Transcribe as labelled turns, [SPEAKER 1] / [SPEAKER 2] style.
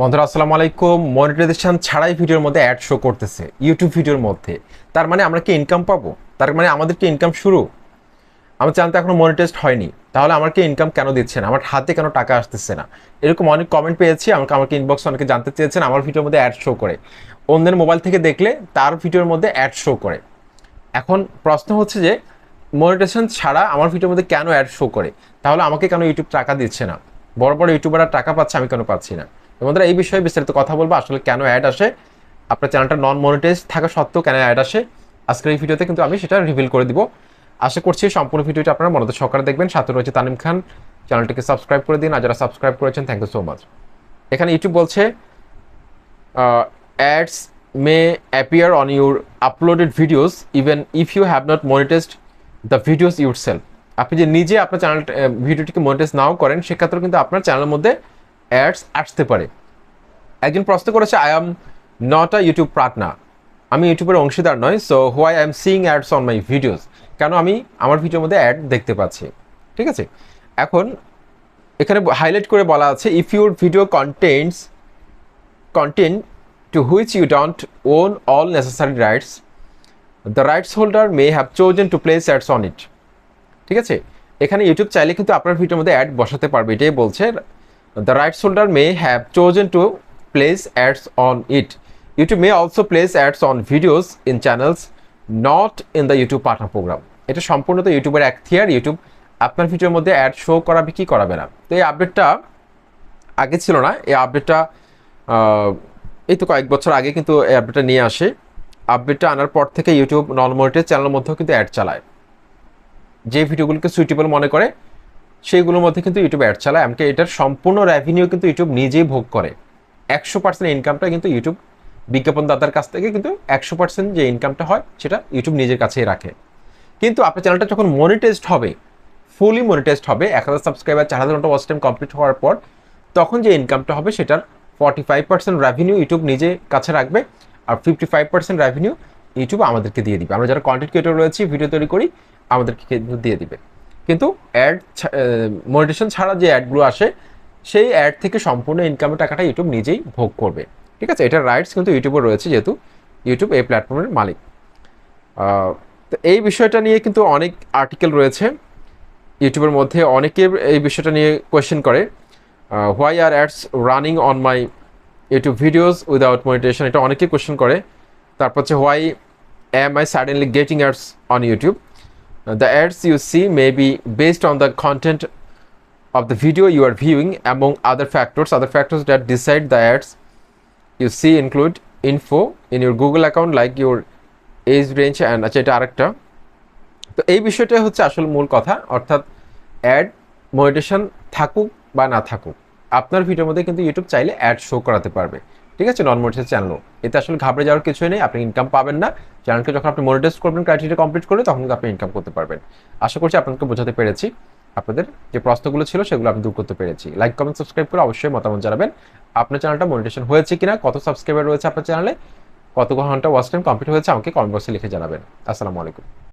[SPEAKER 1] বন্ধুরা, আসসালামু আলাইকুম। মনিটাইজেশন ছাড়াই ভিডিওর মধ্যে অ্যাড শো করতেছে ইউটিউব ভিডিওর মধ্যে। তার মানে আমরা কি ইনকাম পাবো? তার মানে আমাদের কি ইনকাম শুরু? আমার চ্যানেলটা এখনও মনিটাইজড হয়নি। তাহলে আমাকে ইনকাম কেন দিচ্ছে না? আমার হাতে কেন টাকা আসতেছে না? এরকম অনেক কমেন্ট পেয়েছি। আমাকে আমাকে ইনবক্স অনেকে জানতে চেয়েছেন আমার ভিডিওর মধ্যে অ্যাড শো করে। অন্যের মোবাইল থেকে দেখলে তার ভিডিওর মধ্যে অ্যাড শো করে। এখন প্রশ্ন হচ্ছে যে মনিটেশন ছাড়া আমার ভিডিওর মধ্যে কেন অ্যাড শো করে? তাহলে আমাকে কেন ইউটিউব টাকা দিচ্ছে না? বড় বড় ইউটিউবাররা টাকা পাচ্ছে, আমি কেন পাচ্ছি না? বন্ধুরা এই বিষয়ে বিস্তারিত কথা বলব, আসলে কেন অ্যাড আসে, আপনার চ্যানেলটা নন মনিটাইজ থাকা সত্ত্বেও কেন অ্যাড আসে, আজকের এই ভিডিওতে কিন্তু আমি সেটা রিভিল করে দিব। আশা করছি সম্পূর্ণ ভিডিওটি আপনারা মনোযোগ সহকারে দেখবেন। সাথে রয়েছে তানিম খান চ্যানেলটিকে সাবস্ক্রাইব করে দিন, আর যারা সাবস্ক্রাইব করেছেন থ্যাংক ইউ সো মাচ এখানে ইউটিউব বলছে ads may appear on your uploaded videos even if you have not not the videos videos yourself আপনি যে নিজে আপনার চ্যানেল ভিডিওটিকে মনিটাইজ নাও করেন, সেক্ষেত্রেও কিন্তু আপনার চ্যানেলের মধ্যে অ্যাডস আসতে পারে। একজন প্রশ্ন করেছে I am not a YouTube partner আমি ইউটিউবের অংশীদার নয় so why I am seeing ads on my videos কেন আমি আমার ভিডিওর মধ্যে অ্যাড দেখতে পাচ্ছি? ঠিক আছে? এখন এখানে হাইলাইট করে বলা আছে if your video contents content to which you don't own all necessary rights, the rights holder may have chosen to place ads on it ঠিক আছে? এখানে ইউটিউব চাইলে কিন্তু আপনার ভিডিওর মধ্যে অ্যাড বসাতে পারবে এটাই বলছে the rights holder may have chosen to place ads on it YouTube may also place ads on videos in channels not in the YouTube partner program এটা সম্পূর্ণ তো ইউটিউবের এক থিয়ার ইউটিউব আপনার ভিডিওর মধ্যে অ্যাড শো করাবে কি করাবে না। তো এই আপডেটটা আগে ছিল না। এই আপডেটটা এই তো কয়েক বছর আগে কিন্তু এই আপডেটটা নিয়ে আসে। আপডেটটা আনার পর থেকে ইউটিউব নন চ্যানেলের মধ্যেও কিন্তু অ্যাড চালায়। যে ভিডিওগুলোকে সুইটেবল মনে করে, সেইগুলোর মধ্যে কিন্তু ইউটিউব অ্যাড চালায়। এমনকি এটার সম্পূর্ণ রেভিনিউ কিন্তু ইউটিউব নিজেই ভোগ করে। একশো পার্সেন্ট ইনকামটা কিন্তু ইউটিউব বিজ্ঞাপনদাতার কাছ থেকে কিন্তু একশো পার্সেন্ট যে ইনকামটা হয়, সেটা ইউটিউব নিজের কাছেই রাখে। কিন্তু আপনার চ্যানেলটা যখন মনিটাইজড হবে ফুলি মনিটাইজড হবে, এক হাজার সাবস্ক্রাইবার চার হাজার ঘণ্টা ওয়াচ টাইম কমপ্লিট হওয়ার পর, তখন যে ইনকামটা হবে, সেটার forty five percent revenue YouTube নিজে কাছে রাখবে আর fifty five percent revenue YouTube আমাদেরকে দিয়ে দিবে। আমরা যারা কন্টেন্ট ক্রিয়েটর রয়েছি ভিডিও তৈরি করি, আমাদেরকে কিন্তু দিয়ে দিবে। কিন্তু অ্যাড মনিটেশন ছাড়া যে অ্যাডগুলো আসে সেই অ্যাড থেকে সম্পূর্ণ ইনকামের টাকাটা ইউটিউব নিজেই ভোগ করবে। ঠিক আছে? এটার রাইটস কিন্তু ইউটিউবের রয়েছে যেহেতু ইউটিউব এই প্ল্যাটফর্মের মালিক। তো এই বিষয়টা নিয়ে কিন্তু অনেক আর্টিকেল রয়েছে। ইউটিউবের মধ্যে অনেকে এই বিষয়টা নিয়ে কোয়েশ্চেন করে why are ads running on my YouTube videos without monetization এটা অনেকে কোয়েশ্চেন করে। তারপর হচ্ছে why am I suddenly getting ads on YouTube the ads you see may be based on the content of the video you are viewing, among other factors other factors that decide the ads you see include info in your google account, like your age range and আচ্ছা এটা আরেকটা। তো এই বিষয়টা হচ্ছে আসল মূল কথা, অর্থাৎ অ্যাড মনিটেশন থাকুক বা না থাকুক, আপনার ভিডিওর মধ্যে কিন্তু ইউটিউব চাইলে অ্যাড শো করাতে পারবে। ঠিক আছে? নন মনিটাইজ চ্যানেলও এতে আসলে ঘাবড়ে যাওয়ার কিছুই নেই, আপনি ইনকাম পাবেন না। চ্যানেলকে যখন আপনি মনিটাইজ করবেন ক্রাইটেরিয়া কমপ্লিট করে তখন আপনি ইনকাম করতে পারবেন। আশা করছি আপনাকে বোঝাতে পেরেছি। আপনাদের যে প্রশ্নগুলো ছিল সেগুলো আমি দূর করতে পেরেছি। লাইক কমেন্ট সাবস্ক্রাইব করে অবশ্যই মতামত জানাবেন। আপনার চ্যানেলটা মনিটেশন হয়েছে কিনা, কত সাবস্ক্রাইবার রয়েছে আপনার চ্যানেলে কত ঘণ্টা ওয়াচ টাইম কমপ্লিট হয়েছে আমাকে কমেন্ট বক্সে লিখে জানাবেন। আসসালামু আলাইকুম।